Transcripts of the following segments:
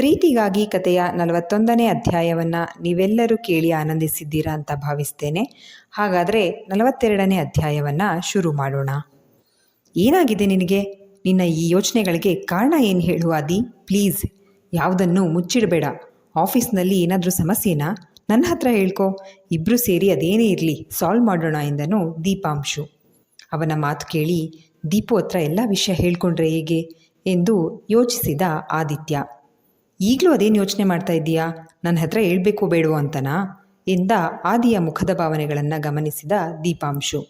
ಪ್ರೀತಿಗಾಗಿ ಕಥೆಯ ನಲವತ್ತೊಂದನೇ ಅಧ್ಯಾಯವನ್ನು ನೀವೆಲ್ಲರೂ ಕೇಳಿ ಆನಂದಿಸಿದ್ದೀರಾ ಅಂತ ಭಾವಿಸ್ತೇನೆ. ಹಾಗಾದರೆ ನಲವತ್ತೆರಡನೇ ಅಧ್ಯಾಯವನ್ನು ಶುರು ಮಾಡೋಣ. ಏನಾಗಿದೆ ನಿನಗೆ? ನಿನ್ನ ಈ ಯೋಚನೆಗಳಿಗೆ ಕಾರಣ ಏನು ಹೇಳು ಅದಿ ಪ್ಲೀಸ್, ಯಾವುದನ್ನು ಮುಚ್ಚಿಡಬೇಡ. ಆಫೀಸ್ನಲ್ಲಿ ಏನಾದರೂ ಸಮಸ್ಯೆನಾ? ನನ್ನ ಹತ್ರ ಹೇಳ್ಕೊ. ಇಬ್ಬರು ಸೇರಿ ಅದೇನೇ ಇರಲಿ, ಸಾಲ್ವ್ ಮಾಡೋಣ ಎಂದನು ದೀಪಾಂಶು. ಅವನ ಮಾತು ಕೇಳಿ, ದೀಪು ಹತ್ರ ಎಲ್ಲ ವಿಷಯ ಹೇಳ್ಕೊಂಡ್ರೆ ಹೇಗೆ? ಎಂದು ಯೋಚಿಸಿದ ಆದಿತ್ಯ. ಈಗಲೂ ಅದೇನು ಯೋಚನೆ ಮಾಡ್ತಾ ಇದ್ದೀಯಾ? ನನ್ನ ಹತ್ರ ಹೇಳಬೇಕು ಬೇಡವೋ ಅಂತನಾ? ಎಂದ ಆದಿಯ ಮುಖದ ಭಾವನೆಗಳನ್ನು ಗಮನಿಸಿದ ದೀಪಾಂಶು.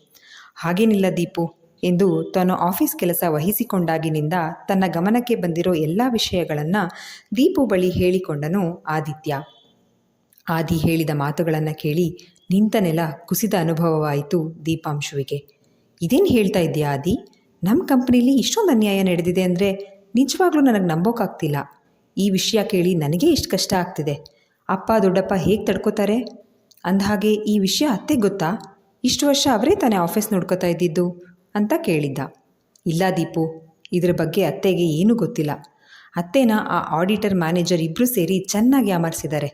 ಹಾಗೇನಿಲ್ಲ ದೀಪು, ಎಂದು ತಾನು ಆಫೀಸ್ ಕೆಲಸ ವಹಿಸಿಕೊಂಡಾಗಿನಿಂದ ತನ್ನ ಗಮನಕ್ಕೆ ಬಂದಿರೋ ಎಲ್ಲ ವಿಷಯಗಳನ್ನು ದೀಪು ಬಳಿ ಹೇಳಿಕೊಂಡನು ಆದಿತ್ಯ. ಆದಿ ಹೇಳಿದ ಮಾತುಗಳನ್ನು ಕೇಳಿ ನಿಂತ ನೆಲ ಕುಸಿದ ಅನುಭವವಾಯಿತು ದೀಪಾಂಶುವಿಗೆ. ಇದೇನು ಹೇಳ್ತಾ ಇದೆಯಾ ಆದಿ? ನಮ್ಮ ಕಂಪ್ನೀಲಿ ಇಷ್ಟೊಂದು ಅನ್ಯಾಯ ನಡೆದಿದೆ ಅಂದರೆ ನಿಜವಾಗ್ಲೂ ನನಗೆ ನಂಬೋಕ್ಕಾಗ್ತಿಲ್ಲ ಈ ವಿಷಯ ಕೇಳಿ ನನಗೆ ಇಷ್ಟು ಕಷ್ಟ ಆಗ್ತಿದೆ. ಅಪ್ಪ, ದೊಡ್ಡಪ್ಪ ಹೇಗೆ ತಡ್ಕೋತಾರೆ? ಅಂದಹಾಗೆ ಈ ವಿಷಯ ಅತ್ತೆ ಗೊತ್ತಾ? ಇಷ್ಟು ವರ್ಷ ಅವರೇ ತಾನೇ ಆಫೀಸ್ ನೋಡ್ಕೋತಾ ಇದ್ದಿದ್ದು ಅಂತ ಕೇಳಿದ್ದ. ಇಲ್ಲ ದೀಪು, ಇದರ ಬಗ್ಗೆ ಅತ್ತೆಗೆ ಏನೂ ಗೊತ್ತಿಲ್ಲ. ಅತ್ತೆನ ಆ ಆಡಿಟರ್ ಮ್ಯಾನೇಜರ್ ಇಬ್ಬರು ಸೇರಿ ಚೆನ್ನಾಗಿ ಅಮರ್ಸಿದ್ದಾರೆ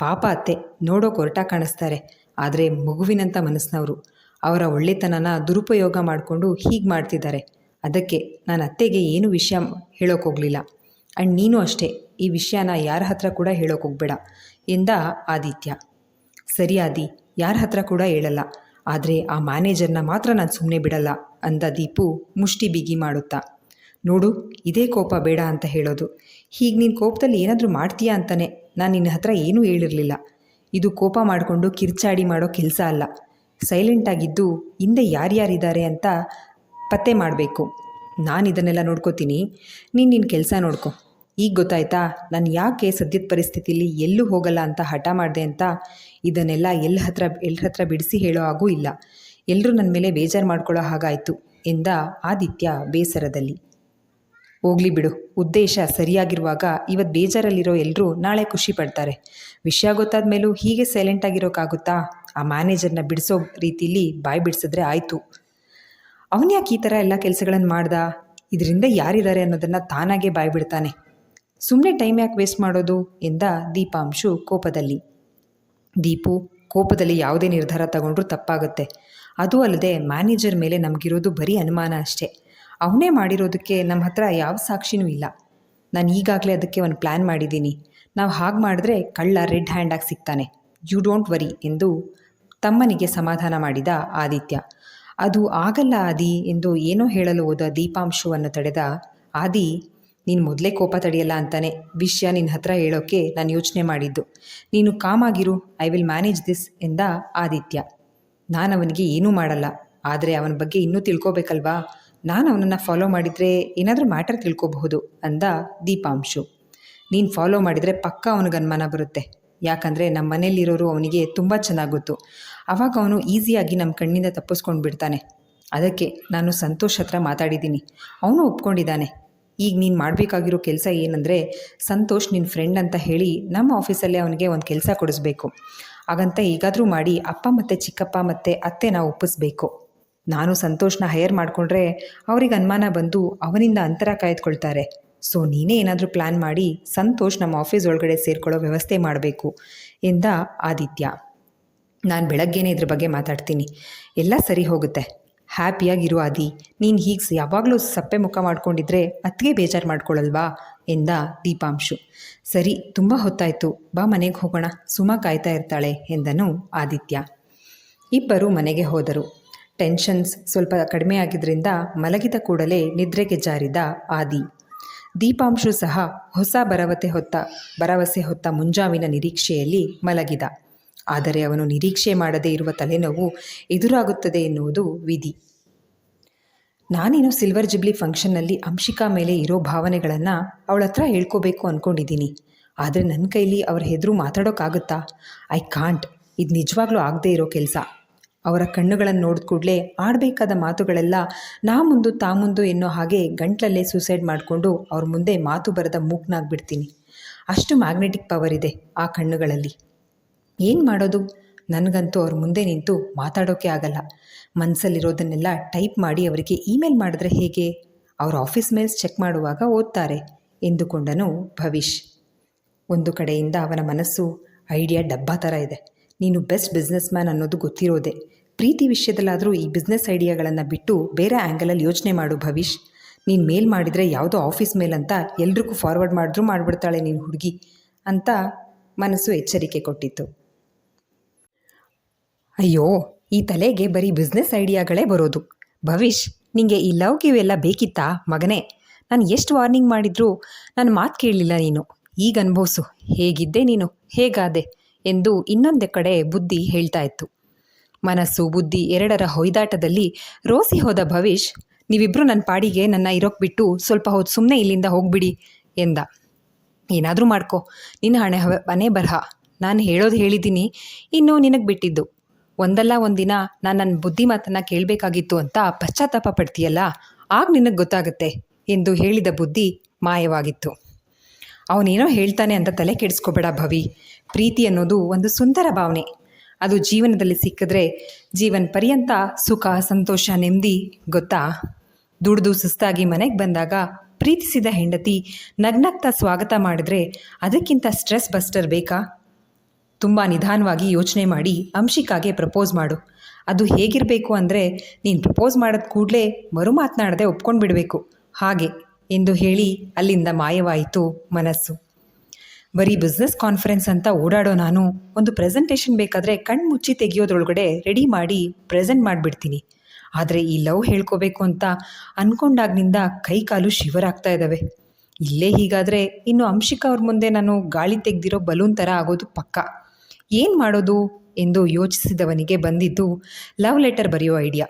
ಪಾಪ ಅತ್ತೆ ನೋಡೋ ಕೊರಟ ಕಾಣಿಸ್ತಾರೆ, ಆದರೆ ಮಗುವಿನಂಥ ಮನಸ್ಸಿನವರು ಅವರ ಒಳ್ಳೆತನನ ದುರುಪಯೋಗ ಮಾಡಿಕೊಂಡು ಹೀಗೆ ಮಾಡ್ತಿದ್ದಾರೆ ಅದಕ್ಕೆ ನಾನು ಅತ್ತೆಗೆ ಏನು ವಿಷಯ ಹೇಳೋಕೆ ಹೋಗಲಿಲ್ಲ. ಆ್ಯಂಡ್ ನೀನು ಅಷ್ಟೇ. ಈ ವಿಷಯನ ಯಾರ ಹತ್ರ ಕೂಡ ಹೇಳೋಕೆ ಹೋಗ್ಬೇಡ. ಎಂದ ಆದಿತ್ಯ. ಸರಿ ಆದಿ, ಯಾರ ಹತ್ರ ಕೂಡ ಹೇಳಲ್ಲ. ಆದರೆ ಆ ಮ್ಯಾನೇಜರ್ನ ಮಾತ್ರ ನಾನು ಸುಮ್ಮನೆ ಬಿಡಲ್ಲ ಅಂದ ದೀಪು ಮುಷ್ಟಿ ಬಿಗಿ ಮಾಡುತ್ತಾ. ನೋಡು, ಇದೇ ಕೋಪ ಬೇಡ ಅಂತ ಹೇಳೋದು. ಹೀಗೆ ನೀನು ಕೋಪದಲ್ಲಿ ಏನಾದರೂ ಮಾಡ್ತೀಯಾ ಅಂತಾನೆ ನಾನು ನಿನ್ನ ಹತ್ರ ಏನೂ ಹೇಳಿರಲಿಲ್ಲ. ಇದು ಕೋಪ ಮಾಡಿಕೊಂಡು ಕಿರ್ಚಾಡಿ ಮಾಡೋ ಕೆಲಸ ಅಲ್ಲ. ಸೈಲೆಂಟಾಗಿದ್ದು ಹಿಂದೆ ಯಾರ್ಯಾರಿದ್ದಾರೆ ಅಂತ ಪತ್ತೆ ಮಾಡಬೇಕು. ನಾನು ಇದನ್ನೆಲ್ಲ ನೋಡ್ಕೋತೀನಿ. ನೀನು ನಿನ್ನ ಕೆಲಸ ನೋಡ್ಕೊ. ಈಗ ಗೊತ್ತಾಯ್ತಾ? ನಾನು ಯಾಕೆ ಸದ್ಯದ ಪರಿಸ್ಥಿತಿಲಿ ಎಲ್ಲೂ ಹೋಗಲ್ಲ ಅಂತ ಹಠ ಮಾಡಿದೆ ಅಂತ ಇದನ್ನೆಲ್ಲ ಎಲ್ಲ ಹತ್ರ ಎಲ್ಲ ಹತ್ರ ಬಿಡಿಸಿ ಹೇಳೋ ಹಾಗೂ ಇಲ್ಲ. ಎಲ್ಲರೂ ನನ್ನ ಮೇಲೆ ಬೇಜಾರು ಮಾಡ್ಕೊಳ್ಳೋ ಹಾಗಾಯಿತು ಎಂದ ಆದಿತ್ಯ ಬೇಸರದಲ್ಲಿ. ಹೋಗ್ಲಿ ಬಿಡು. ಉದ್ದೇಶ ಸರಿಯಾಗಿರುವಾಗ ಇವತ್ತು ಬೇಜಾರಲ್ಲಿರೋ ಎಲ್ಲರೂ ನಾಳೆ ಖುಷಿ ಪಡ್ತಾರೆ. ವಿಷಯ ಗೊತ್ತಾದ ಮೇಲೂ ಹೀಗೆ ಸೈಲೆಂಟ್ ಆಗಿರೋಕ್ಕಾಗುತ್ತಾ ಆ ಮ್ಯಾನೇಜರ್ನ ಬಿಡಿಸೋ ರೀತಿಲಿ ಬಾಯಿ ಬಿಡಿಸಿದ್ರೆ ಆಯಿತು. ಅವನ್ಯಾಕೆ ಈ ಥರ ಎಲ್ಲ ಕೆಲಸಗಳನ್ನು ಮಾಡ್ದ? ಇದರಿಂದ ಯಾರಿದ್ದಾರೆ ಅನ್ನೋದನ್ನು ತಾನಾಗೆ ಬಾಯಿ ಬಿಡ್ತಾನೆ. ಸುಮ್ಮನೆ ಟೈಮ್ ಯಾಕೆ ವೇಸ್ಟ್ ಮಾಡೋದು? ಎಂದ ದೀಪಾಂಶು ಕೋಪದಲ್ಲಿ. ದೀಪು, ಕೋಪದಲ್ಲಿ ಯಾವುದೇ ನಿರ್ಧಾರ ತಗೊಂಡ್ರೂ ತಪ್ಪಾಗುತ್ತೆ. ಅದು ಅಲ್ಲದೆ ಮ್ಯಾನೇಜರ್ ಮೇಲೆ ನಮಗಿರೋದು ಬರೀ ಅನುಮಾನ ಅಷ್ಟೇ. ಅವನೇ ಮಾಡಿರೋದಕ್ಕೆ ನಮ್ಮ ಹತ್ರ ಯಾವ ಸಾಕ್ಷಿನೂ ಇಲ್ಲ. ನಾನು ಈಗಾಗಲೇ ಅದಕ್ಕೆ ಒಂದು ಪ್ಲ್ಯಾನ್ ಮಾಡಿದ್ದೀನಿ. ನಾವು ಹಾಗೆ ಮಾಡಿದ್ರೆ ಕಳ್ಳ ರೆಡ್ ಹ್ಯಾಂಡಾಗಿ ಸಿಗ್ತಾನೆ. ಯು ಡೋಂಟ್ ವರಿ ಎಂದು ತಮ್ಮನಿಗೆ ಸಮಾಧಾನ ಮಾಡಿದ ಆದಿತ್ಯ. ಅದು ಆಗಲ್ಲ ಆದಿ ಎಂದು ಏನೋ ಹೇಳಲು ಹೋದ ದೀಪಾಂಶುವನ್ನು ತಡೆದ ಆದಿ ನೀನು ಮೊದಲೇ ಕೋಪ ತಡೆಯಲ್ಲ ಅಂತಾನೆ ವಿಷಯ ನಿನ್ನ ಹತ್ರ ಹೇಳೋಕ್ಕೆ ನಾನು ಯೋಚನೆ ಮಾಡಿದ್ದು. ನೀನು ಕಾಮಾಗಿರು ಐ ವಿಲ್ ಮ್ಯಾನೇಜ್ ದಿಸ್ ಎಂದ ಆದಿತ್ಯ. ನಾನು ಅವನಿಗೆ ಏನೂ ಮಾಡಲ್ಲ. ಆದರೆ ಅವನ ಬಗ್ಗೆ ಇನ್ನೂ ತಿಳ್ಕೋಬೇಕಲ್ವಾ? ನಾನು ಅವನನ್ನು ಫಾಲೋ ಮಾಡಿದರೆ ಏನಾದರೂ ಮ್ಯಾಟರ್ ತಿಳ್ಕೋಬಹುದು ಅಂದ ದೀಪಾಂಶು. ನೀನು ಫಾಲೋ ಮಾಡಿದರೆ ಪಕ್ಕ ಅವನಿಗೆ ಅನುಮಾನ ಬರುತ್ತೆ. ಯಾಕಂದರೆ ನಮ್ಮ ಮನೇಲಿರೋರು ಅವನಿಗೆ ತುಂಬ ಚೆನ್ನಾಗಿ ಗೊತ್ತು ಆವಾಗ ಅವನು ಈಸಿಯಾಗಿ ನಮ್ಮ ಕಣ್ಣಿಂದ ತಪ್ಪಿಸ್ಕೊಂಡು ಬಿಡ್ತಾನೆ ಅದಕ್ಕೆ ನಾನು ಸಂತೋಷ್ ಹತ್ರ ಮಾತಾಡಿದ್ದೀನಿ. ಅವನು ಒಪ್ಕೊಂಡಿದ್ದಾನೆ. ಈಗ ನೀನು ಮಾಡಬೇಕಾಗಿರೋ ಕೆಲಸ ಏನಂದರೆ, ಸಂತೋಷ್ ನಿನ್ನ ಫ್ರೆಂಡ್ ಅಂತ ಹೇಳಿ ನಮ್ಮ ಆಫೀಸಲ್ಲೇ ಅವನಿಗೆ ಒಂದು ಕೆಲಸ ಕೊಡಿಸ್ಬೇಕು. ಹಾಗಂತ ಈಗಾದರೂ ಮಾಡಿ ಅಪ್ಪ ಮತ್ತು ಚಿಕ್ಕಪ್ಪ ಮತ್ತು ಅತ್ತೆನ ಒಪ್ಪಿಸ್ಬೇಕು. ನಾನು ಸಂತೋಷ್ನ ಹೈಯರ್ ಮಾಡಿಕೊಂಡ್ರೆ ಅವ್ರಿಗೆ ಅನುಮಾನ ಬಂದು ಅವನಿಂದ ಅಂತರ ಕಾಯ್ದುಕೊಳ್ತಾರೆ. ಸೊ ನೀನೇ ಏನಾದರೂ ಪ್ಲ್ಯಾನ್ ಮಾಡಿ ಸಂತೋಷ್ ನಮ್ಮ ಆಫೀಸ್ ಒಳಗಡೆ ಸೇರ್ಕೊಳ್ಳೋ ವ್ಯವಸ್ಥೆ ಮಾಡಬೇಕು ಎಂದ ಆದಿತ್ಯ. ನಾನು ಬೆಳಗ್ಗೆನೇ ಇದ್ರ ಬಗ್ಗೆ ಮಾತಾಡ್ತೀನಿ. ಎಲ್ಲ ಸರಿ ಹೋಗುತ್ತೆ. ಹ್ಯಾಪಿಯಾಗಿರು ಆದಿ. ನೀನು ಹೀಗೆ ಯಾವಾಗಲೂ ಸಪ್ಪೆ ಮುಖ ಮಾಡ್ಕೊಂಡಿದ್ರೆ ಅತ್ತಿಗೆ ಬೇಜಾರು ಮಾಡ್ಕೊಳ್ಳಲ್ವಾ ಎಂದ ದೀಪಾಂಶು. ಸರಿ, ತುಂಬ ಹೊತ್ತಾಯಿತು. ಬಾ ಮನೆಗೆ ಹೋಗೋಣ. ಸುಮಾ ಕಾಯ್ತಾ ಇರ್ತಾಳೆ ಎಂದನು ಆದಿತ್ಯ. ಇಬ್ಬರು ಮನೆಗೆ ಹೋದರು. ಟೆನ್ಷನ್ಸ್ ಸ್ವಲ್ಪ ಕಡಿಮೆ ಆಗಿದ್ದರಿಂದ ಮಲಗಿದ ಕೂಡಲೇ ನಿದ್ರೆಗೆ ಜಾರಿದ ಆದಿ. ದೀಪಾಂಶು ಸಹ ಹೊಸ ಭರವಸೆ ಹೊತ್ತ ಭರವಸೆ ಹೊತ್ತ ಮುಂಜಾವಿನ ನಿರೀಕ್ಷೆಯಲ್ಲಿ ಮಲಗಿದ. ಆದರೆ ಅವನು ನಿರೀಕ್ಷೆ ಮಾಡದೇ ಇರುವ ತಲೆನೋವು ಎದುರಾಗುತ್ತದೆ ಎನ್ನುವುದು ವಿಧಿ. ನಾನೇನು ಸಿಲ್ವರ್ ಜುಬ್ಲಿ ಫಂಕ್ಷನ್ನಲ್ಲಿ ಅಂಶಿಕಾ ಮೇಲೆ ಇರೋ ಭಾವನೆಗಳನ್ನು ಅವಳ ಹತ್ರ ಹೇಳ್ಕೋಬೇಕು ಅಂದ್ಕೊಂಡಿದ್ದೀನಿ ಆದರೆ ನನ್ನ ಕೈಲಿ ಅವ್ರ ಹೆದರು ಮಾತಾಡೋಕ್ಕಾಗುತ್ತಾ ಐ ಕಾಂಟ್. ಇದು ನಿಜವಾಗ್ಲೂ ಆಗದೇ ಇರೋ ಕೆಲಸ. ಅವರ ಕಣ್ಣುಗಳನ್ನು ನೋಡಿದ ಕೂಡಲೇ ಆಡಬೇಕಾದ ಮಾತುಗಳೆಲ್ಲ ನಾ ಮುಂದು ತಾ ಮುಂದು ಎನ್ನೋ ಹಾಗೆ ಗಂಟ್ಲಲ್ಲೇ ಸೂಸೈಡ್ ಮಾಡಿಕೊಂಡು ಅವ್ರ ಮುಂದೆ ಮಾತು ಬರದ ಮೂಗ್ನಾಗ್ಬಿಡ್ತೀನಿ ಅಷ್ಟು ಮ್ಯಾಗ್ನೆಟಿಕ್ ಪವರ್ ಇದೆ ಆ ಕಣ್ಣುಗಳಲ್ಲಿ. ಏನು ಮಾಡೋದು? ನನಗಂತೂ ಅವ್ರ ಮುಂದೆ ನಿಂತು ಮಾತಾಡೋಕ್ಕೆ ಆಗಲ್ಲ. ಮನಸ್ಸಲ್ಲಿರೋದನ್ನೆಲ್ಲ ಟೈಪ್ ಮಾಡಿ ಅವರಿಗೆ ಇಮೇಲ್ ಮಾಡಿದ್ರೆ ಹೇಗೆ? ಅವ್ರ ಆಫೀಸ್ ಮೇಲ್ಸ್ ಚೆಕ್ ಮಾಡುವಾಗ ಓದ್ತಾರೆ, ಎಂದುಕೊಂಡನು ಭವಿಷ್ ಒಂದು ಕಡೆಯಿಂದ ಅವನ ಮನಸ್ಸು ಐಡಿಯಾ ಡಬ್ಬಾ ಥರ ಇದೆ. ನೀನು ಬೆಸ್ಟ್ ಬಿಸ್ನೆಸ್ ಮ್ಯಾನ್ ಅನ್ನೋದು ಗೊತ್ತಿರೋದೆ. ಪ್ರೀತಿ ವಿಷಯದಲ್ಲಾದರೂ ಈ ಬಿಸ್ನೆಸ್ ಐಡಿಯಾಗಳನ್ನು ಬಿಟ್ಟು ಬೇರೆ ಆ್ಯಂಗಲಲ್ಲಿ ಯೋಚನೆ ಮಾಡು ಭವಿಷ್ ನೀನು ಮೇಲ್ ಮಾಡಿದರೆ ಯಾವುದೋ ಆಫೀಸ್ ಮೇಲ್ ಅಂತ ಎಲ್ರಿಗೂ ಫಾರ್ವರ್ಡ್ ಮಾಡಿದ್ರೂ ಮಾಡಿಬಿಡ್ತಾಳೆ ನೀನು ಹುಡುಗಿ, ಅಂತ ಮನಸ್ಸು ಎಚ್ಚರಿಕೆ ಕೊಟ್ಟಿತ್ತು. ಅಯ್ಯೋ, ಈ ತಲೆಗೆ ಬರೀ ಬಿಸ್ನೆಸ್ ಐಡಿಯಾಗಳೇ ಬರೋದು. ಭವಿಷ್ ನಿಂಗೆ ಈ ಲವ್ ಎಲ್ಲ ಬೇಕಿತ್ತಾ? ಮಗನೇ, ನಾನು ಎಷ್ಟು ವಾರ್ನಿಂಗ್ ಮಾಡಿದ್ರೂ ನನ್ನ ಮಾತು ಕೇಳಲಿಲ್ಲ ನೀನು. ಈಗ ಅನುಭವಿಸು, ಹೇಗಿದ್ದೆ ನೀನು? ಹೇಗಾದೆ? ಎಂದು ಇನ್ನೊಂದೆ ಕಡೆ ಬುದ್ಧಿ ಹೇಳ್ತಾ ಇತ್ತು. ಮನಸ್ಸು, ಬುದ್ಧಿ ಎರಡರ ಹೊಯ್ದಾಟದಲ್ಲಿ ರೋಸಿ ಹೋದ ಭವಿಷ್ ನೀವಿಬ್ಬರು ನನ್ನ ಪಾಡಿಗೆ ನನ್ನ ಇರೋಕ್ ಬಿಟ್ಟು ಸ್ವಲ್ಪ ಹೊತ್ತು ಸುಮ್ಮನೆ ಇಲ್ಲಿಂದ ಹೋಗ್ಬಿಡಿ ಎಂದ. ಏನಾದರೂ ಮಾಡ್ಕೋ, ನಿನ್ನ ಹಣೆ ಮನೆ ಬರಹ. ನಾನು ಹೇಳೋದು ಹೇಳಿದ್ದೀನಿ ಇನ್ನು ನಿನಗೆ ಬಿಟ್ಟಿದ್ದು. ಒಂದಲ್ಲ ಒಂದಿನ ನಾನು ನನ್ನ ಬುದ್ಧಿ ಮಾತನ್ನು ಕೇಳಬೇಕಾಗಿತ್ತು ಅಂತ ಪಶ್ಚಾತ್ತಾಪ ಪಡ್ತೀಯಲ್ಲ, ಆಗ ನಿನಗೆ ಗೊತ್ತಾಗುತ್ತೆ ಎಂದು ಹೇಳಿದ ಬುದ್ಧಿ ಮಾಯವಾಗಿತ್ತು. ಅವನೇನೋ ಹೇಳ್ತಾನೆ ಅಂತ ತಲೆ ಕೆಡಿಸ್ಕೋಬೇಡ ಭವಿ. ಪ್ರೀತಿ ಅನ್ನೋದು ಒಂದು ಸುಂದರ ಭಾವನೆ. ಅದು ಜೀವನದಲ್ಲಿ ಸಿಕ್ಕಿದ್ರೆ ಜೀವನ ಪರ್ಯಂತ ಸುಖ, ಸಂತೋಷ, ನೆಮ್ಮದಿ ಗೊತ್ತಾ? ದುಡ್ದು ಸುಸ್ತಾಗಿ ಮನೆಗೆ ಬಂದಾಗ ಪ್ರೀತಿಸಿದ ಹೆಂಡತಿ ನಗ್ನಗ್ತಾ ಸ್ವಾಗತ ಮಾಡಿದ್ರೆ ಅದಕ್ಕಿಂತ ಸ್ಟ್ರೆಸ್ ಬಸ್ಟರ್ ಬೇಕಾ? ತುಂಬ ನಿಧಾನವಾಗಿ ಯೋಚನೆ ಮಾಡಿ ಅಂಶಿಕಾಗೆ ಪ್ರಪೋಸ್ ಮಾಡು. ಅದು ಹೇಗಿರಬೇಕು ಅಂದರೆ ನೀನು ಪ್ರಪೋಸ್ ಮಾಡಿದ ಕೂಡಲೇ ಮರು ಮಾತನಾಡದೆ ಒಪ್ಕೊಂಡು ಬಿಡಬೇಕು. ಹಾಗೆ ಎಂದು ಹೇಳಿ ಅಲ್ಲಿಂದ ಮಾಯವಾಯಿತು ಮನಸ್ಸು. ಬರೀ ಬಿಸ್ನೆಸ್ ಕಾನ್ಫರೆನ್ಸ್ ಅಂತ ಓಡಾಡೋ ನಾನು ಒಂದು ಪ್ರೆಸೆಂಟೇಷನ್ ಬೇಕಾದರೆ ಕಣ್ಣು ಮುಚ್ಚಿ ತೆಗೆಯೋದ್ರೊಳಗಡೆ ರೆಡಿ ಮಾಡಿ ಪ್ರೆಸೆಂಟ್ ಮಾಡಿಬಿಡ್ತೀನಿ. ಆದರೆ ಈ ಲವ್ ಹೇಳ್ಕೋಬೇಕು ಅಂತ ಅಂದ್ಕೊಂಡಾಗ್ನಿಂದ ಕೈ ಕಾಲು ಶಿವರ್ ಆಗ್ತಾ ಇದ್ದಾವೆ ಇಲ್ಲೇ ಹೀಗಾದರೆ ಇನ್ನು ಅಂಶಿಕಾ ಅವ್ರ ಮುಂದೆ ನಾನು ಗಾಳಿ ತೆಗೆದಿರೋ ಬಲೂನ್ ಥರ ಆಗೋದು ಪಕ್ಕ. ಏನು ಮಾಡೋದು ಎಂದು ಯೋಚಿಸಿದವನಿಗೆ ಬಂದಿದ್ದು ಲವ್ ಲೆಟರ್ ಬರೆಯೋ ಐಡಿಯಾ.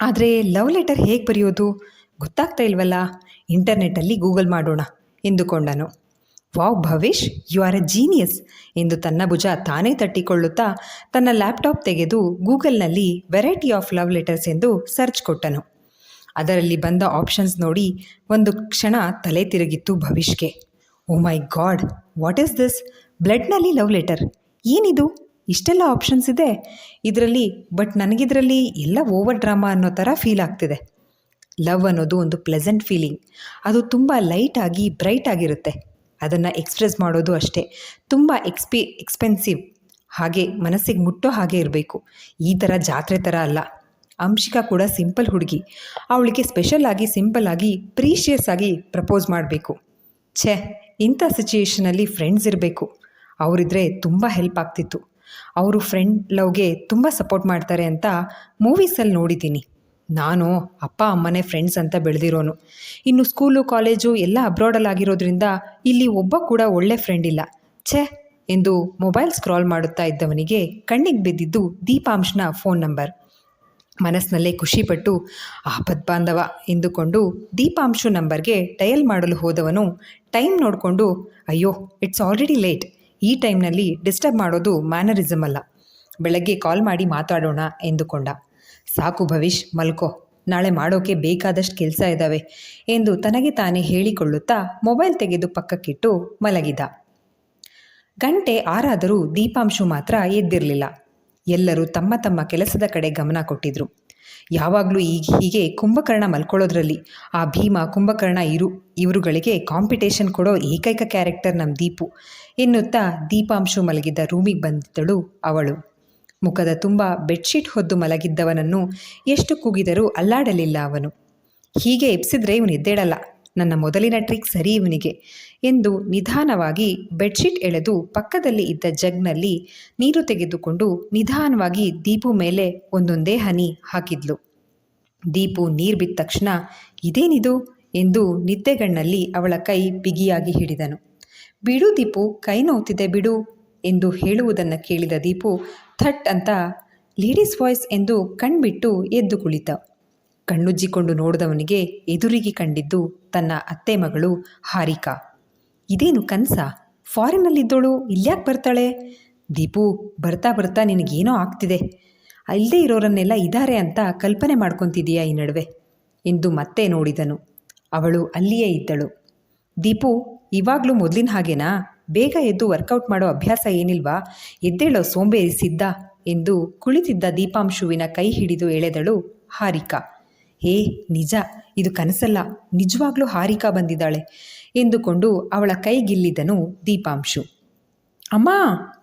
ಆದರೆ ಲವ್ ಲೆಟರ್ ಹೇಗೆ ಬರೆಯೋದು? ಗೊತ್ತಾಗ್ತಾ ಇಲ್ವಲ್ಲ? ಇಂಟರ್ನೆಟ್ಟಲ್ಲಿ ಗೂಗಲ್ ಮಾಡೋಣ ಎಂದುಕೊಂಡನು. Wow Bhavesh, you are a genius ಎಂದು ತನ್ನ ಭುಜ ತಾನೇ ತಟ್ಟಿಕೊಳ್ಳುತ್ತಾ ತನ್ನ ಲ್ಯಾಪ್ಟಾಪ್ ತೆಗೆದು ಗೂಗಲ್ನಲ್ಲಿ ವೆರೈಟಿ ಆಫ್ ಲವ್ ಲೆಟರ್ಸ್ ಎಂದು ಸರ್ಚ್ ಕೊಟ್ಟನು. ಅದರಲ್ಲಿ ಬಂದ ಆಪ್ಷನ್ಸ್ ನೋಡಿ ಒಂದು ಕ್ಷಣ ತಲೆ ತಿರುಗಿತ್ತು ಭವಿಷ್ಗೆ ಓ my God, what is this? ಬ್ಲಡ್ನಲ್ಲಿ love letter. ಏನಿದು? ಇಷ್ಟೆಲ್ಲ ಆಪ್ಷನ್ಸ್ ಇದೆ? ಇದರಲ್ಲಿ ಬಟ್ ನನಗಿದರಲ್ಲಿ ಎಲ್ಲ ಓವರ್ ಡ್ರಾಮಾ ಅನ್ನೋ ಥರ ಫೀಲ್ ಆಗ್ತಿದೆ. ಲವ್ ಅನ್ನೋದು ಒಂದು ಪ್ಲೆಸೆಂಟ್ ಫೀಲಿಂಗ್ ಅದು ತುಂಬ ಲೈಟಾಗಿ ಬ್ರೈಟ್ ಆಗಿರುತ್ತೆ. ಅದನ್ನು ಎಕ್ಸ್ಪ್ರೆಸ್ ಮಾಡೋದು ಅಷ್ಟೇ. ತುಂಬ ಎಕ್ಸ್ಪಿ ಎಕ್ಸ್ಪೆನ್ಸಿವ್ ಹಾಗೆ ಮನಸ್ಸಿಗೆ ಮುಟ್ಟೋ ಹಾಗೆ ಇರಬೇಕು. ಈ ಥರ ಜಾತ್ರೆ ಥರ ಅಲ್ಲ. ಅಂಶಿಕಾ ಕೂಡ ಸಿಂಪಲ್ ಹುಡುಗಿ. ಅವಳಿಗೆ ಸ್ಪೆಷಲ್ ಆಗಿ ಸಿಂಪಲ್ ಆಗಿ ಪ್ರೀಷಿಯಸ್ ಆಗಿ ಪ್ರಪೋಸ್ ಮಾಡಬೇಕು. ಛೇ, ಇಂಥ ಸಿಚುಯೇಷನಲ್ಲಿ ಫ್ರೆಂಡ್ಸ್ ಇರಬೇಕು. ಅವರಿದ್ರೆ ತುಂಬ ಹೆಲ್ಪ್ ಆಗ್ತಿತ್ತು. ಅವರು ಫ್ರೆಂಡ್ ಲವ್ಗೆ ತುಂಬ ಸಪೋರ್ಟ್ ಮಾಡ್ತಾರೆ ಅಂತ ಮೂವೀಸಲ್ಲಿ ನೋಡಿದ್ದೀನಿ. ನಾನು ಅಪ್ಪ, ಅಮ್ಮನೇ ಫ್ರೆಂಡ್ಸ್ ಅಂತ ಬೆಳೆದಿರೋನು. ಇನ್ನು ಸ್ಕೂಲು ಕಾಲೇಜು ಎಲ್ಲ ಅಬ್ರಾಡಲ್ಲಿ ಆಗಿರೋದ್ರಿಂದ ಇಲ್ಲಿ ಒಬ್ಬ ಕೂಡ ಒಳ್ಳೆ ಫ್ರೆಂಡ್ ಇಲ್ಲ. ಛೇ, ಎಂದು ಮೊಬೈಲ್ ಸ್ಕ್ರಾಲ್ ಮಾಡುತ್ತಾ ಇದ್ದವನಿಗೆ ಕಣ್ಣಿಗೆ ಬಿದ್ದಿದ್ದು ದೀಪಾಂಶ್ನ ಫೋನ್ ನಂಬರ್ ಮನಸ್ಸಿನಲ್ಲೇ ಖುಷಿಪಟ್ಟು ಆಪದ್ ಬಾಂಧವ, ಎಂದುಕೊಂಡು ದೀಪಾಂಶು ನಂಬರ್ಗೆ ಡಯಲ್ ಮಾಡಲು ಹೋದವನು ಟೈಮ್ ನೋಡಿಕೊಂಡು, ಅಯ್ಯೋ ಇಟ್ಸ್ ಆಲ್ರೆಡಿ ಲೇಟ್ ಈ ಟೈಮ್ನಲ್ಲಿ ಡಿಸ್ಟರ್ಬ್ ಮಾಡೋದು ಮ್ಯಾನರಿಸಮ್ ಅಲ್ಲ. ಬೆಳಗ್ಗೆ ಕಾಲ್ ಮಾಡಿ ಮಾತಾಡೋಣ ಎಂದುಕೊಂಡ. ಸಾಕು ಭವಿಷ್ ಮಲ್ಕೋ. ನಾಳೆ ಮಾಡೋಕೆ ಬೇಕಾದಷ್ಟು ಕೆಲಸ ಇದ್ದಾವೆ ಎಂದು ತನಗೆ ತಾನೇ ಹೇಳಿಕೊಳ್ಳುತ್ತಾ ಮೊಬೈಲ್ ತೆಗೆದು ಪಕ್ಕಕ್ಕಿಟ್ಟು ಮಲಗಿದ. ಗಂಟೆ ಆರಾದರೂ ದೀಪಾಂಶು ಮಾತ್ರ ಎದ್ದಿರಲಿಲ್ಲ. ಎಲ್ಲರೂ ತಮ್ಮ ತಮ್ಮ ಕೆಲಸದ ಕಡೆ ಗಮನ ಕೊಟ್ಟಿದ್ರು. ಯಾವಾಗಲೂ ಈಗ ಹೀಗೆ ಕುಂಭಕರ್ಣ ಮಲ್ಕೊಳ್ಳೋದ್ರಲ್ಲಿ. ಆ ಭೀಮ, ಕುಂಭಕರ್ಣ ಇರು, ಇವರುಗಳಿಗೆ ಕಾಂಪಿಟೇಷನ್ ಕೊಡೋ ಏಕೈಕ ಕ್ಯಾರೆಕ್ಟರ್ ನಮ್ಮ ದೀಪು. ಎನ್ನುತ್ತಾ ದೀಪಾಂಶು ಮಲಗಿದ್ದ ರೂಮಿಗೆ ಬಂದಿದ್ದಳು ಅವಳು. ಮುಖದ ತುಂಬ ಬೆಡ್ಶೀಟ್ ಹೊದ್ದು ಮಲಗಿದ್ದವನನ್ನು ಎಷ್ಟು ಕೂಗಿದರೂ ಅಲ್ಲಾಡಲಿಲ್ಲ ಅವನು. ಹೀಗೆ ಎಬ್ಸಿದ್ರೆ ಇವನು ಎದ್ದೇಳಲ್ಲ. ನನ್ನ ಮೊದಲಿನ ಟ್ರಿಕ್ ಸರಿ ಇವನಿಗೆ ಎಂದು ನಿಧಾನವಾಗಿ ಬೆಡ್ಶೀಟ್ ಎಳೆದು ಪಕ್ಕದಲ್ಲಿ ಇದ್ದ ಜಗ್ನಲ್ಲಿ ನೀರು ತೆಗೆದುಕೊಂಡು ನಿಧಾನವಾಗಿ ದೀಪು ಮೇಲೆ ಒಂದೊಂದೇ ಹನಿ ಹಾಕಿದ್ಲು. ದೀಪು ನೀರು ಬಿದ್ದ ತಕ್ಷಣ, ಇದೇನಿದು? ಎಂದು ನಿದ್ದೆಗಣ್ಣಲ್ಲಿ ಅವಳ ಕೈ ಬಿಗಿಯಾಗಿ ಹಿಡಿದನು. ಬಿಡು ದೀಪು, ಕೈ ನೋವ್ತಿದೆ ಬಿಡು ಎಂದು ಹೇಳುವುದನ್ನು ಕೇಳಿದ ದೀಪು, ಥಟ್ ಅಂತ ಲೇಡೀಸ್ ವಾಯ್ಸ್ ಎಂದು ಕಣ್ಬಿಟ್ಟು ಎದ್ದು ಕುಳಿತ. ಕಣ್ಣುಜ್ಜಿಕೊಂಡು ನೋಡಿದವನಿಗೆ ಎದುರಿಗೆ ಕಂಡಿದ್ದು ತನ್ನ ಅತ್ತೆ ಮಗಳು ಹಾರಿಕಾ. ಇದೇನು ಕನಸ? ಫಾರಿನಲ್ಲಿದ್ದೋಳು ಇಲ್ಯಾಕೆ ಬರ್ತಾಳೆ? ದೀಪು ಬರ್ತಾ ಬರ್ತಾ ನಿನಗೇನೋ ಆಗ್ತಿದೆ. ಅಲ್ಲದೆ ಇರೋರನ್ನೆಲ್ಲ ಇದ್ದಾರೆ ಅಂತ ಕಲ್ಪನೆ ಮಾಡ್ಕೊತಿದೀಯಾ ಈ ನಡುವೆ ಎಂದು ಮತ್ತೆ ನೋಡಿದನು. ಅವಳು ಅಲ್ಲಿಯೇ ಇದ್ದಳು. ದೀಪು, ಇವಾಗಲೂ ಮೊದಲಿನ ಹಾಗೇನಾ? ಬೇಗ ಎದ್ದು ವರ್ಕೌಟ್ ಮಾಡೋ ಅಭ್ಯಾಸ ಏನಿಲ್ವಾ? ಎದ್ದೇಳೋ ಸೋಂಬೇರಿಸಿದ್ದ ಎಂದು ಕುಳಿತಿದ್ದ ದೀಪಾಂಶುವಿನ ಕೈ ಹಿಡಿದು ಎಳೆದಳು ಹಾರಿಕಾ. ಹೇ, ನಿಜ, ಇದು ಕನಸಲ್ಲ. ನಿಜವಾಗ್ಲೂ ಹಾರಿಕಾ ಬಂದಿದ್ದಾಳೆ ಎಂದುಕೊಂಡು ಅವಳ ಕೈಗಿಲ್ಲಿದನು ದೀಪಾಂಶು. ಅಮ್ಮ,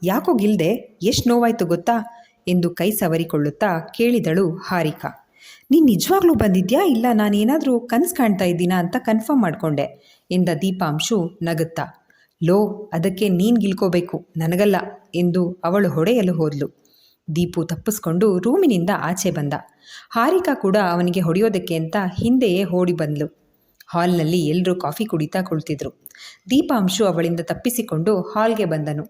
ಯಾಕೋ ಗಿಲ್ದೆ? ಎಷ್ಟು ನೋವಾಯ್ತು ಗೊತ್ತಾ? ಎಂದು ಕೈ ಸವರಿಕೊಳ್ಳುತ್ತಾ ಕೇಳಿದಳು ಹಾರಿಕಾ. ನೀನು ನಿಜವಾಗ್ಲೂ ಬಂದಿದ್ಯಾ? ಇಲ್ಲ, ನಾನೇನಾದರೂ ಕನಸು ಕಾಣ್ತಾ ಇದ್ದೀನಾ ಅಂತ ಕನ್ಫರ್ಮ್ ಮಾಡಿಕೊಂಡೆ ಎಂದ ದೀಪಾಂಶು ನಗುತ್ತಾ. ಲೋ, ಅದಕ್ಕೆ ನೀನು ಗಿಲ್ಕೋಬೇಕು, ನನಗಲ್ಲ ಎಂದು ಅವಳು ಹೊಡೆಯಲು ಹೋದ್ಲು. ದೀಪು ತಪ್ಪಿಸ್ಕೊಂಡು ರೂಮಿನಿಂದ ಆಚೆ ಬಂದ. ಹಾರಿಕಾ ಕೂಡ ಅವನಿಗೆ ಹೊಡೆಯೋದಕ್ಕೆ ಅಂತ ಹಿಂದೆಯೇ ಓಡಿ ಬಂದ್ಲು. ಹಾಲ್ನಲ್ಲಿ ಎಲ್ಲರೂ ಕಾಫಿ ಕುಡಿತಾ ಕುಳಿತಿದ್ರು. ದೀಪಾಂಶು ಅವಳಿಂದ ತಪ್ಪಿಸಿಕೊಂಡು ಹಾಲ್ಗೆ ಬಂದನು.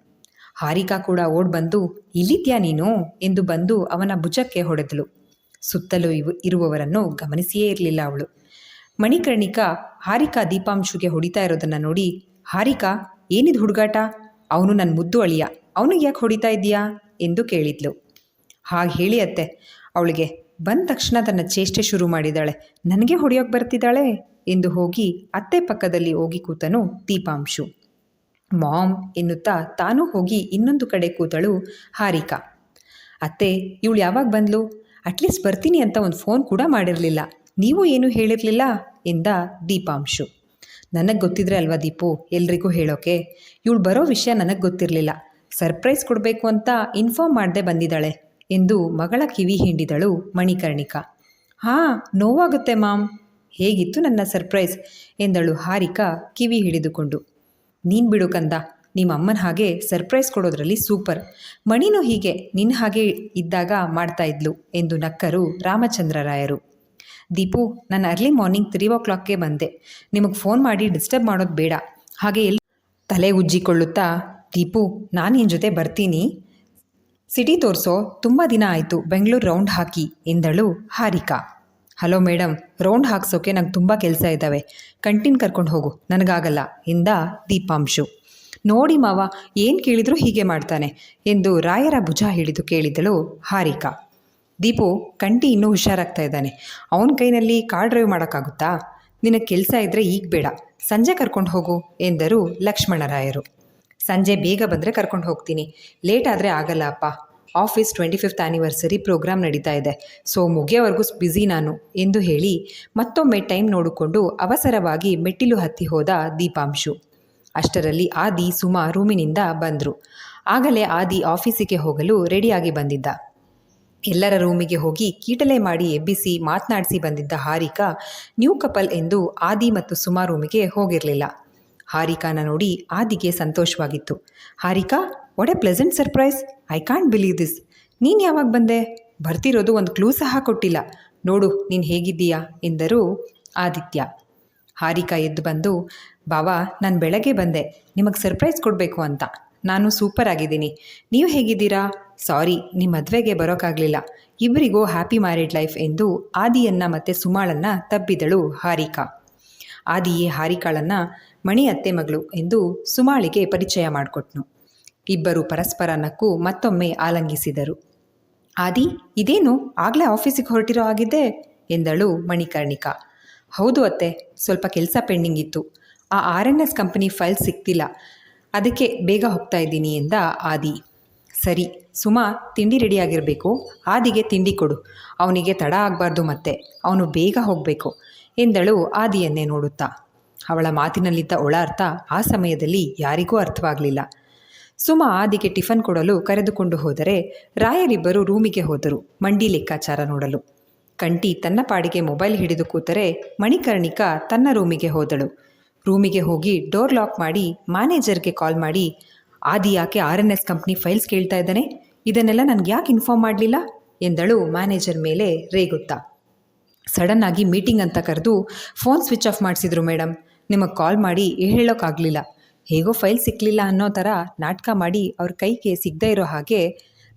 ಹಾರಿಕಾ ಕೂಡ ಓಡ್ ಬಂದು, ಇಲ್ಲಿದ್ಯಾ ನೀನು? ಎಂದು ಬಂದು ಅವನ ಭುಜಕ್ಕೆ ಹೊಡೆದಳು ಸುತ್ತಲೂ ಇವು ಇರುವವರನ್ನು ಗಮನಿಸಿಯೇ ಇರಲಿಲ್ಲ ಅವಳು. ಮಣಿಕರ್ಣಿಕಾ ಹಾರಿಕಾ ದೀಪಾಂಶುಗೆ ಹೊಡಿತಾ ಇರೋದನ್ನು ನೋಡಿ, ಹಾರಿಕಾ, ಏನಿದು ಹುಡುಗಾಟ? ಅವನು ನನ್ನ ಮುದ್ದು ಅಳಿಯ. ಅವನಿಗೆ ಯಾಕೆ ಹೊಡಿತಾ ಇದ್ದೀಯಾ? ಎಂದು ಕೇಳಿದ್ಲು. ಹಾಗೆ ಹೇಳಿ ಅತ್ತೆ ಅವಳಿಗೆ, ಬಂದ ತಕ್ಷಣ ತನ್ನ ಚೇಷ್ಟೆ ಶುರು ಮಾಡಿದಾಳೆ. ನನಗೆ ಹೊಡೆಯೋಕೆ ಬರ್ತಿದ್ದಾಳೆ? ಎಂದು ಹೋಗಿ ಅತ್ತೆ ಪಕ್ಕದಲ್ಲಿ ಹೋಗಿ ಕೂತನು ದೀಪಾಂಶು. ಮಾಮ್, ಎನ್ನುತ್ತಾ ತಾನೂ ಹೋಗಿ ಇನ್ನೊಂದು ಕಡೆ ಕೂತಳು ಹಾರಿಕಾ. ಅತ್ತೆ, ಇವಳು ಯಾವಾಗ ಬಂದ್ಲು? ಅಟ್ಲೀಸ್ಟ್ ಬರ್ತೀನಿ ಅಂತ ಒಂದು ಫೋನ್ ಕೂಡ ಮಾಡಿರಲಿಲ್ಲ. ನೀವು ಏನೂ ಹೇಳಿರಲಿಲ್ಲ? ಎಂದ ದೀಪಾಂಶು. ನನಗೆ ಗೊತ್ತಿದ್ರೆ ಅಲ್ವಾ ದೀಪು, ಎಲ್ರಿಗೂ ಹೇಳೋಕೆ? ಇವಳು ಬರೋ ವಿಷಯ ನನಗೆ ಗೊತ್ತಿರಲಿಲ್ಲ. ಸರ್ಪ್ರೈಸ್ ಕೊಡಬೇಕು ಅಂತ ಇನ್ಫಾರ್ಮ್ ಮಾಡದೆ ಬಂದಿದ್ದಾಳೆ. ಎಂದು ಮಗಳ ಕಿವಿ ಹಿಂಡಿದಳು ಮಣಿಕರ್ಣಿಕಾ. ಹಾಂ, ನೋವಾಗುತ್ತೆ ಮಾಮ್ ಹೇಗಿತ್ತು ನನ್ನ ಸರ್ಪ್ರೈಸ್? ಎಂದಳು ಹಾರಿಕಾ ಕಿವಿ ಹಿಡಿದುಕೊಂಡು. ನೀನು ಬಿಡು ಕಂದ, ನಿಮ್ಮ ಅಮ್ಮನ ಹಾಗೆ ಸರ್ಪ್ರೈಸ್ ಕೊಡೋದ್ರಲ್ಲಿ ಸೂಪರ್. ಮಣಿನೂ ಹೀಗೆ ನಿನ್ನ ಹಾಗೆ ಇದ್ದಾಗ ಮಾಡ್ತಾ ಇದ್ಲು ಎಂದು ನಕ್ಕರು ರಾಮಚಂದ್ರರಾಯರು ದೀಪು, ನಾನು ಅರ್ಲಿ ಮಾರ್ನಿಂಗ್ ತ್ರೀ ಓ ಕ್ಲಾಕ್ಗೆ ಬಂದೆ. ನಿಮಗೆ ಫೋನ್ ಮಾಡಿ ಡಿಸ್ಟರ್ಬ್ ಮಾಡೋದು ಬೇಡ. ಹಾಗೆ ಎಲ್ಲಿ ತಲೆ ಉಜ್ಜಿಕೊಳ್ಳುತ್ತಾ, ದೀಪು, ನಾನು ನಿನ್ನ ಜೊತೆ ಬರ್ತೀನಿ. ಸಿಟಿ ತೋರಿಸೋ ತುಂಬ ದಿನ ಆಯಿತು ಬೆಂಗಳೂರು ರೌಂಡ್ ಹಾಕಿ, ಎಂದಳು ಹಾರಿಕಾ. ಹಲೋ ಮೇಡಮ್ ರೌಂಡ್ ಹಾಕ್ಸೋಕೆ ನಂಗೆ ತುಂಬ ಕೆಲಸ ಇದ್ದಾವೆ ಕಂಟಿನ್ ಕರ್ಕೊಂಡು ಹೋಗು, ನನಗಾಗಲ್ಲ ಎಂದ ದೀಪಾಂಶು. ನೋಡಿ ಮಾವ, ಏನು ಕೇಳಿದರೂ ಹೀಗೆ ಮಾಡ್ತಾನೆ, ಎಂದು ರಾಯರ ಭುಜ ಹಿಡಿದು ಕೇಳಿದಳು ಹಾರಿಕಾ. ದೀಪು, ಕಂಟಿ ಇನ್ನೂ ಹುಷಾರಾಗ್ತಾ ಇದ್ದಾನೆ. ಅವನ ಕೈನಲ್ಲಿ ಕಾರ್ ಡ್ರೈವ್ ಮಾಡೋಕ್ಕಾಗುತ್ತಾ? ನಿನಗೆ ಕೆಲಸ ಇದ್ದರೆ ಈಗ ಬೇಡ, ಸಂಜೆ ಕರ್ಕೊಂಡು ಹೋಗು, ಎಂದರು ಲಕ್ಷ್ಮಣರಾಯರು. ಸಂಜೆ ಬೇಗ ಬಂದರೆ ಕರ್ಕೊಂಡು ಹೋಗ್ತೀನಿ. ಲೇಟ್ ಆದರೆ ಆಗಲ್ಲ ಅಪ್ಪ. Office twenty fifth anniversary programme ನಡೀತಾ ಇದೆ. ಸೊ ಮುಗಿಯೋವರೆಗೂ ಬ್ಯುಸಿ ನಾನು ಎಂದು ಹೇಳಿ ಮತ್ತೊಮ್ಮೆ ಟೈಮ್ ನೋಡಿಕೊಂಡು ಅವಸರವಾಗಿ ಮೆಟ್ಟಿಲು ಹತ್ತಿ ಹೋದ ದೀಪಾಂಶು. ಅಷ್ಟರಲ್ಲಿ ಆದಿ, ಸುಮಾ ರೂಮಿನಿಂದ ಬಂದರು. ಆಗಲೇ ಆದಿ ಆಫೀಸಿಗೆ ಹೋಗಲು ರೆಡಿಯಾಗಿ ಬಂದಿದ್ದ. ಎಲ್ಲರ ರೂಮಿಗೆ ಹೋಗಿ ಕೀಟಲೆ ಮಾಡಿ ಎಬ್ಬಿಸಿ ಮಾತನಾಡಿಸಿ ಬಂದಿದ್ದ ಹಾರಿಕಾ ನ್ಯೂ ಕಪಲ್ ಎಂದು ಆದಿ ಮತ್ತು ಸುಮಾ ರೂಮಿಗೆ ಹೋಗಿರಲಿಲ್ಲ. ಹಾರಿಕಾನ ನೋಡಿ ಆದಿಗೆ ಸಂತೋಷವಾಗಿತ್ತು. Harika what a pleasant surprise I can't believe this ನೀನು ಯಾವಾಗ ಬಂದೆ? ಬರ್ತಿರೋದು ಒಂದು ಕ್ಲೂ ಸಹ ಕೊಟ್ಟಿಲ್ಲ. ನೋಡು, ನೀನು ಹೇಗಿದ್ದೀಯಾ? ಎಂದರು ಆದಿತ್ಯ. ಹಾರಿಕಾ ಎದ್ದು ಬಂದು ಬಾಬಾ ನಾನು ಬೆಳಗ್ಗೆ ಬಂದೆ. ನಿಮಗೆ ಸರ್ಪ್ರೈಸ್ ಕೊಡಬೇಕು ಅಂತ. ನಾನು ಸೂಪರ್ ಆಗಿದ್ದೀನಿ. ನೀವು ಹೇಗಿದ್ದೀರಾ? ಸಾರಿ ನಿಮ್ಮ ಮದುವೆಗೆ ಬರೋಕ್ಕಾಗಲಿಲ್ಲ ಇಬ್ಬರಿಗೂ ಹ್ಯಾಪಿ ಮ್ಯಾರಿಡ್ ಲೈಫ್ ಎಂದು ಆದಿಯನ್ನ ಮತ್ತು ಸುಮಾಳನ್ನ ತಬ್ಬಿದಳು ಹಾರಿಕಾ. ಆದಿಯೇ ಹಾರಿಕಾಳನ್ನ ಮಣಿ ಅತ್ತೆ ಮಗಳು ಎಂದು ಸುಮಾಳಿಗೆ ಪರಿಚಯ ಮಾಡಿಕೊಟ್ನು. ಇಬ್ಬರು ಪರಸ್ಪರ ನಕ್ಕು ಮತ್ತೊಮ್ಮೆ ಆಲಂಗಿಸಿದರು. ಆದಿ, ಇದೇನು? ಆಗಲೇ ಆಫೀಸಿಗೆ ಹೊರಟಿರೋ ಆಗಿದ್ದೆ ಎಂದಳು ಮಣಿಕರ್ಣಿಕಾ. ಹೌದು ಅತ್ತೆ, ಸ್ವಲ್ಪ ಕೆಲಸ ಪೆಂಡಿಂಗ್ ಇತ್ತು. ಆ R N S company file ಸಿಕ್ತಿಲ್ಲ. ಅದಕ್ಕೆ ಬೇಗ ಹೋಗ್ತಾ ಇದ್ದೀನಿ ಎಂದ ಆದಿ. ಸರಿ, ಸುಮಾ, ತಿಂಡಿ ರೆಡಿಯಾಗಿರಬೇಕು ಆದಿಗೆ ತಿಂಡಿ ಕೊಡು. ಅವನಿಗೆ ತಡ ಆಗಬಾರ್ದು ಮತ್ತೆ. ಅವನು ಬೇಗ ಹೋಗಬೇಕು. ಎಂದಳು ಆದಿಯನ್ನೇ ನೋಡುತ್ತಾ. ಅವಳ ಮಾತಿನಲ್ಲಿದ್ದ ಒಳ ಅರ್ಥ ಆ ಸಮಯದಲ್ಲಿ ಯಾರಿಗೂ ಅರ್ಥವಾಗಲಿಲ್ಲ. ಸುಮ ಆದಿಗೆ ಟಿಫನ್ ಕೊಡಲು ಕರೆದುಕೊಂಡು ಹೋದರೆ ರಾಯರಿಬ್ಬರು ರೂಮಿಗೆ ಹೋದರು, ಮಂಡಿ ಲೆಕ್ಕಾಚಾರ ನೋಡಲು. ಕಂಟಿ ತನ್ನ ಪಾಡಿಗೆ ಮೊಬೈಲ್ ಹಿಡಿದು ಕೂತರೆ ಮಣಿಕರ್ಣಿಕಾ ತನ್ನ ರೂಮಿಗೆ ಹೋದಳು. ರೂಮಿಗೆ ಹೋಗಿ ಡೋರ್ ಲಾಕ್ ಮಾಡಿ ಮ್ಯಾನೇಜರ್ಗೆ ಕಾಲ್ ಮಾಡಿ, ಆದಿ ಯಾಕೆ R N S company files ಕೇಳ್ತಾ ಇದ್ದಾನೆ? ಇದನ್ನೆಲ್ಲ ನನಗೆ ಯಾಕೆ ಇನ್ಫಾರ್ಮ್ ಮಾಡಲಿಲ್ಲ? ಎಂದಳು ಮ್ಯಾನೇಜರ್ ಮೇಲೆ ರೇಗುತ್ತಾ. ಸಡನ್ ಆಗಿ ಮೀಟಿಂಗ್ ಅಂತ ಕರೆದು ಫೋನ್ ಸ್ವಿಚ್ ಆಫ್ ಮಾಡಿಸಿದ್ರು ಮೇಡಮ್ ನಿಮಗೆ ಕಾಲ್ ಮಾಡಿ ಹೇಳೋಕ್ಕಾಗಲಿಲ್ಲ ಹೇಗೋ ಫೈಲ್ ಸಿಕ್ಕಲಿಲ್ಲ ಅನ್ನೋ ಥರ ನಾಟಕ ಮಾಡಿ ಅವ್ರ ಕೈಗೆ ಸಿಗದೇ ಇರೋ ಹಾಗೆ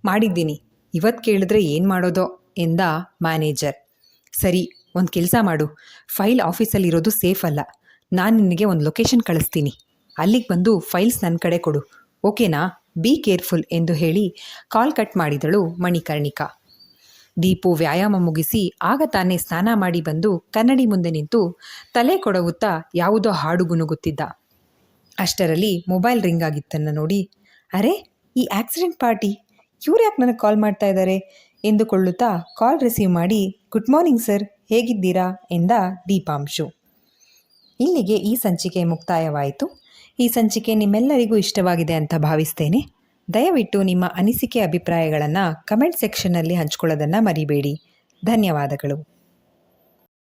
ಮಾಡಿದ್ದೀನಿ. ಇವತ್ತು ಕೇಳಿದ್ರೆ ಏನು ಮಾಡೋದೋ ಎಂದ ಮ್ಯಾನೇಜರ್. ಸರಿ, ಒಂದು ಕೆಲಸ ಮಾಡು. ಫೈಲ್ ಆಫೀಸಲ್ಲಿರೋದು ಸೇಫ್ ಅಲ್ಲ. ನಾನು ನಿನಗೆ ಒಂದು ಲೊಕೇಶನ್ ಕಳಿಸ್ತೀನಿ. ಅಲ್ಲಿಗೆ ಬಂದು ಫೈಲ್ಸ್ ನನ್ನ ಕಡೆ ಕೊಡು. ಓಕೆನಾ? ಬಿ ಕೇರ್ಫುಲ್ ಎಂದು ಹೇಳಿ ಕಾಲ್ ಕಟ್ ಮಾಡಿದಳು ಮಣಿಕರ್ಣಿಕಾ. ದೀಪು ವ್ಯಾಯಾಮ ಮುಗಿಸಿ ಆಗ ತಾನೇ ಸ್ನಾನ ಮಾಡಿ ಬಂದು ಕನ್ನಡಿ ಮುಂದೆ ನಿಂತು ತಲೆ ಕೊಡವುತ್ತಾ ಯಾವುದೋ ಹಾಡು ಗುನುಗುತ್ತಿದ್ದ ಅಷ್ಟರಲ್ಲಿ ಮೊಬೈಲ್ ರಿಂಗ್ ಆಗಿತ್ತನ್ನು ನೋಡಿ, ಅರೆ, ಈ ಆಕ್ಸಿಡೆಂಟ್ ಪಾರ್ಟಿ, ಇವ್ರು ಯಾಕೆ ನನಗೆ ಕಾಲ್ ಮಾಡ್ತಾ ಇದ್ದಾರೆ ಎಂದುಕೊಳ್ಳುತ್ತಾ ಕಾಲ್ ರಿಸೀವ್ ಮಾಡಿ, ಗುಡ್ ಮಾರ್ನಿಂಗ್ ಸರ್, ಹೇಗಿದ್ದೀರಾ? ಎಂದ ದೀಪಾಂಶು. ಇಲ್ಲಿಗೆ ಈ ಸಂಚಿಕೆ ಮುಕ್ತಾಯವಾಯಿತು. ಈ ಸಂಚಿಕೆ ನಿಮ್ಮೆಲ್ಲರಿಗೂ ಇಷ್ಟವಾಗಿದೆ ಅಂತ ಭಾವಿಸ್ತೇನೆ. ದಯವಿಟ್ಟು ನಿಮ್ಮ ಅನಿಸಿಕೆ ಅಭಿಪ್ರಾಯಗಳನ್ನು ಕಮೆಂಟ್ ಸೆಕ್ಷನ್ನಲ್ಲಿ ಹಂಚ್ಕೊಳ್ಳೋದನ್ನು ಮರಿಬೇಡಿ. ಧನ್ಯವಾದಗಳು.